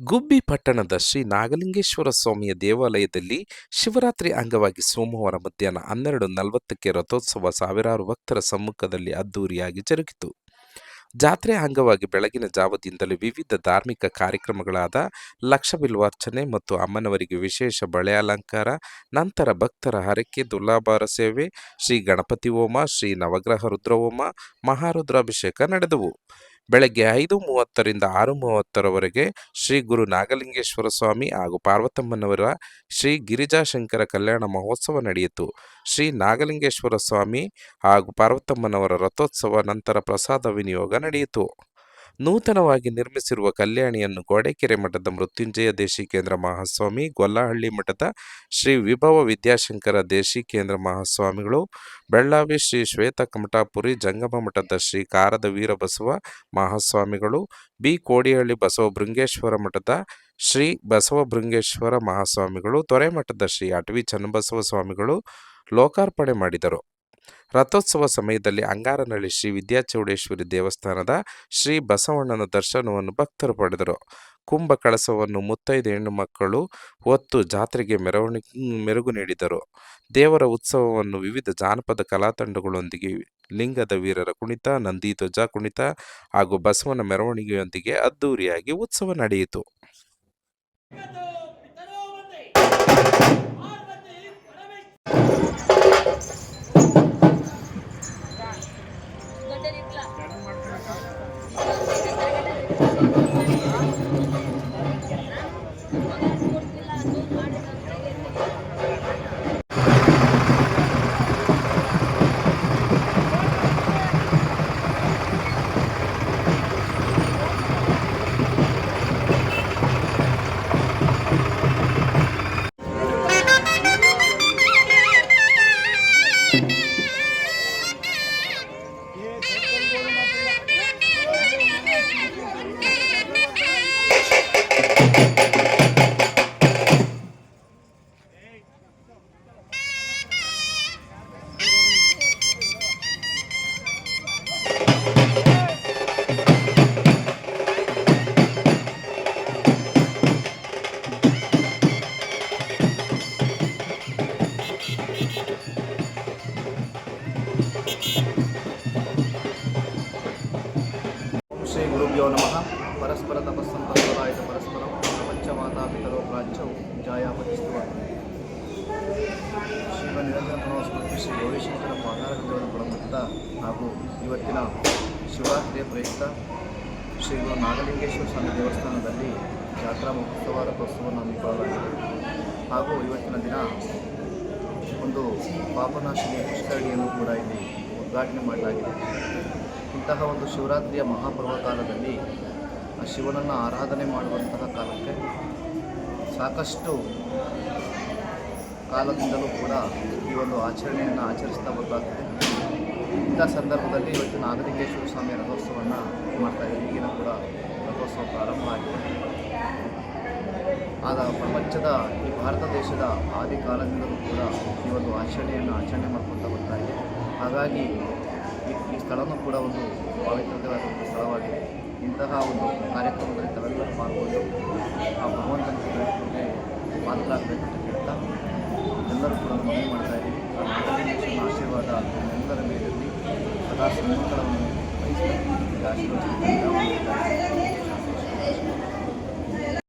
ಗುಬ್ಬಿ ಪಟ್ಟಣದ ಶ್ರೀ ನಾಗಲಿಂಗೇಶ್ವರ ಸ್ವಾಮಿಯ ದೇವಾಲಯದಲ್ಲಿ ಶಿವರಾತ್ರಿ ಅಂಗವಾಗಿ ಸೋಮವಾರ ಮಧ್ಯಾಹ್ನ ಹನ್ನೆರಡು ನಲವತ್ತಕ್ಕೆ ರಥೋತ್ಸವ ಸಾವಿರಾರು ಭಕ್ತರ ಸಮ್ಮುಖದಲ್ಲಿ ಅದ್ದೂರಿಯಾಗಿ ಜರುಗಿತು. ಜಾತ್ರೆ ಅಂಗವಾಗಿ ಬೆಳಗಿನ ಜಾವದಿಂದಲೇ ವಿವಿಧ ಧಾರ್ಮಿಕ ಕಾರ್ಯಕ್ರಮಗಳಾದ ಲಕ್ಷ ಬಿಲ್ವಾರ್ಚನೆ ಮತ್ತು ಅಮ್ಮನವರಿಗೆ ವಿಶೇಷ ಬಳೆ ಅಲಂಕಾರ ನಂತರ ಭಕ್ತರ ಹರಕೆ ದುರ್ಲಾಭಾರ ಸೇವೆ, ಶ್ರೀ ಗಣಪತಿ ಹೋಮ, ಶ್ರೀ ನವಗ್ರಹ ರುದ್ರ ಹೋಮ ಮಹಾರುದ್ರಾಭಿಷೇಕ ನಡೆದವು. ಬೆಳಗ್ಗೆ ಐದು ಮೂವತ್ತರಿಂದ ಆರು ಮೂವತ್ತರವರೆಗೆ ಶ್ರೀ ಗುರು ನಾಗಲಿಂಗೇಶ್ವರ ಸ್ವಾಮಿ ಹಾಗೂ ಪಾರ್ವತಮ್ಮನವರ ಶ್ರೀ ಗಿರಿಜಾಶಂಕರ ಕಲ್ಯಾಣ ಮಹೋತ್ಸವ ನಡೆಯಿತು. ಶ್ರೀ ನಾಗಲಿಂಗೇಶ್ವರ ಸ್ವಾಮಿ ಹಾಗೂ ಪಾರ್ವತಮ್ಮನವರ ರಥೋತ್ಸವ ನಂತರ ಪ್ರಸಾದ ವಿನಿಯೋಗ ನಡೆಯಿತು. ನೂತನವಾಗಿ ನಿರ್ಮಿಸಿರುವ ಕಲ್ಯಾಣಿಯನ್ನು ಗೋಡೆಕೆರೆ ಮಠದ ಮೃತ್ಯುಂಜಯ ದೇಶಿಕೇಂದ್ರ ಮಹಾಸ್ವಾಮಿ, ಗೊಲ್ಲಹಳ್ಳಿ ಮಠದ ಶ್ರೀ ವಿಭವ ವಿದ್ಯಾಶಂಕರ ದೇಶಿಕೇಂದ್ರ ಮಹಾಸ್ವಾಮಿಗಳು, ಬೆಳ್ಳಾವಿ ಶ್ರೀ ಶ್ವೇತ ಕಮಟಾಪುರಿ, ಜಂಗಮ ಮಠದ ಶ್ರೀ ಕಾರದ ವೀರಬಸವ ಮಹಾಸ್ವಾಮಿಗಳು, ಬಿ ಕೋಡಿಹಳ್ಳಿ ಬಸವ ಬೃಂಗೇಶ್ವರ ಮಠದ ಶ್ರೀ ಬಸವ ಬೃಂಗೇಶ್ವರ ಮಹಾಸ್ವಾಮಿಗಳು ತೊರೆಮಠದ ಶ್ರೀ ಅಟವಿ ಚನ್ನಬಸವ ಸ್ವಾಮಿಗಳು ಲೋಕಾರ್ಪಣೆ ಮಾಡಿದರು. ರಥೋತ್ಸವ ಸಮಯದಲ್ಲಿ ಅಂಗಾರನಹಳ್ಳಿ ಶ್ರೀ ವಿದ್ಯಾಚೌಡೇಶ್ವರಿ ದೇವಸ್ಥಾನದ ಶ್ರೀ ಬಸವಣ್ಣನ ದರ್ಶನವನ್ನು ಭಕ್ತರು ಪಡೆದರು. ಕುಂಭ ಕಳಸವನ್ನು ಮುತ್ತೈದು ಹೆಣ್ಣು ಮಕ್ಕಳು ಹೊತ್ತು ಜಾತ್ರೆಗೆ ಮೆರವಣಿಗೆ ಮೆರುಗು ನೀಡಿದರು. ದೇವರ ಉತ್ಸವವನ್ನು ವಿವಿಧ ಜಾನಪದ ಕಲಾತಂಡಗಳೊಂದಿಗೆ ಲಿಂಗದ ವೀರರ ಕುಣಿತ ನಂದಿಧ್ವಜ ಕುಣಿತ ಹಾಗೂ ಬಸವನ ಮೆರವಣಿಗೆಯೊಂದಿಗೆ ಅದ್ದೂರಿಯಾಗಿ ಉತ್ಸವ ನಡೆಯಿತು. ಓಂ ಶ್ರೀ ಗುರುಭ್ಯೋ ನಮಃ. ಪರಸ್ಪರ ತಪಸ್ಸಂಪರಾಯಿತ ಪರಸ್ಪರ ಪಂಚಮಾತಾಪಿತರೋ ಪ್ರಾಚ್ಯವು ಜಾಯಾಪತಿಸ್ತುವ ಶಿವ ನಿರಂತರ ಪ್ರಣವಸ್ಮೃತಿ ಶ್ರೀ ಗೌರೀಶಂಕರ ಪಾದಾರಗಳನ್ನು ಹಾಗೂ ಇವತ್ತಿನ ಶಿವರಾತ್ರಿಯ ಪ್ರಯುಕ್ತ ಶ್ರೀ ಗುರು ನಾಗಲಿಂಗೇಶ್ವರ ಸ್ವಾಮಿ ದೇವಸ್ಥಾನದಲ್ಲಿ ಜಾತ್ರಾ ಮಹೋತ್ಸವ ರಥೋತ್ಸವವನ್ನು ಹಮ್ಮಿಕೊಳ್ಳಲಾಗಿದೆ ಹಾಗೂ ಇವತ್ತಿನ ದಿನ ಒಂದು ಪಾಪನಾಶಿನಿ ಪುಷ್ಕರಣಿಯನ್ನು ಕೂಡ ಇಲ್ಲಿ ಉದ್ಘಾಟನೆ ಮಾಡಲಾಗಿದೆ. ಇಂತಹ ಒಂದು ಶಿವರಾತ್ರಿಯ ಮಹಾಪರ್ವ ಕಾಲದಲ್ಲಿ ಆ ಶಿವನನ್ನು ಆರಾಧನೆ ಮಾಡುವಂತಹ ಕಾಲಕ್ಕೆ ಸಾಕಷ್ಟು ಕಾಲದಿಂದಲೂ ಕೂಡ ಈ ಒಂದು ಆಚರಣೆಯನ್ನು ಆಚರಿಸ್ತಾ ಬರಲಾಗ್ತದೆ ಇಂಥ ಸಂದರ್ಭದಲ್ಲಿ ಇವತ್ತು ನಾಗಲಿಂಗೇಶ್ವರ ಸ್ವಾಮಿ ರಥೋತ್ಸವವನ್ನು ಮಾಡ್ತಾ ಇದ್ದೀವಿ ಈಗಿನ ಕೂಡ ರಥೋತ್ಸವ ಪ್ರಾರಂಭ ಆಗಿದೆ. ಆಗ ಪ್ರಪಂಚದ ಈ ಭಾರತ ದೇಶದ ಆದಿ ಕಾಲದಿಂದಲೂ ಕೂಡ ಈ ಒಂದು ಆಚರಣೆಯನ್ನು ಆಚರಣೆ ಮಾಡ್ಕೊಳ್ತಾ ಬರ್ತಾ ಇದೆ ಹಾಗಾಗಿ ಈ ಸ್ಥಳವೂ ಕೂಡ ಒಂದು ಪವಿತ್ರತೆಯ ಸ್ಥಳವಾಗಿದೆ. ಇಂತಹ ಒಂದು ಕಾರ್ಯಕ್ರಮದಲ್ಲಿ ತಾವೆಲ್ಲರೂ ಮಾಡ್ಬೋದು ಆ ಭಗವಂತನ ಬೆಳೆಸೋಕ್ಕೆ ಅಂತ ಹೇಳ್ತಾ ಎಲ್ಲರೂ ಕೂಡ ಮನವಿ ಮಾಡ್ತಾ ಇದ್ದೀವಿ. ಆಶೀರ್ವಾದ ಎಲ್ಲರ ಮೇಲಿರಲಿ. ಸದಾ ಸುಮಕ್ಕಳವನ್ನು ವಹಿಸಿ ಆಶೀರ್ವಾದ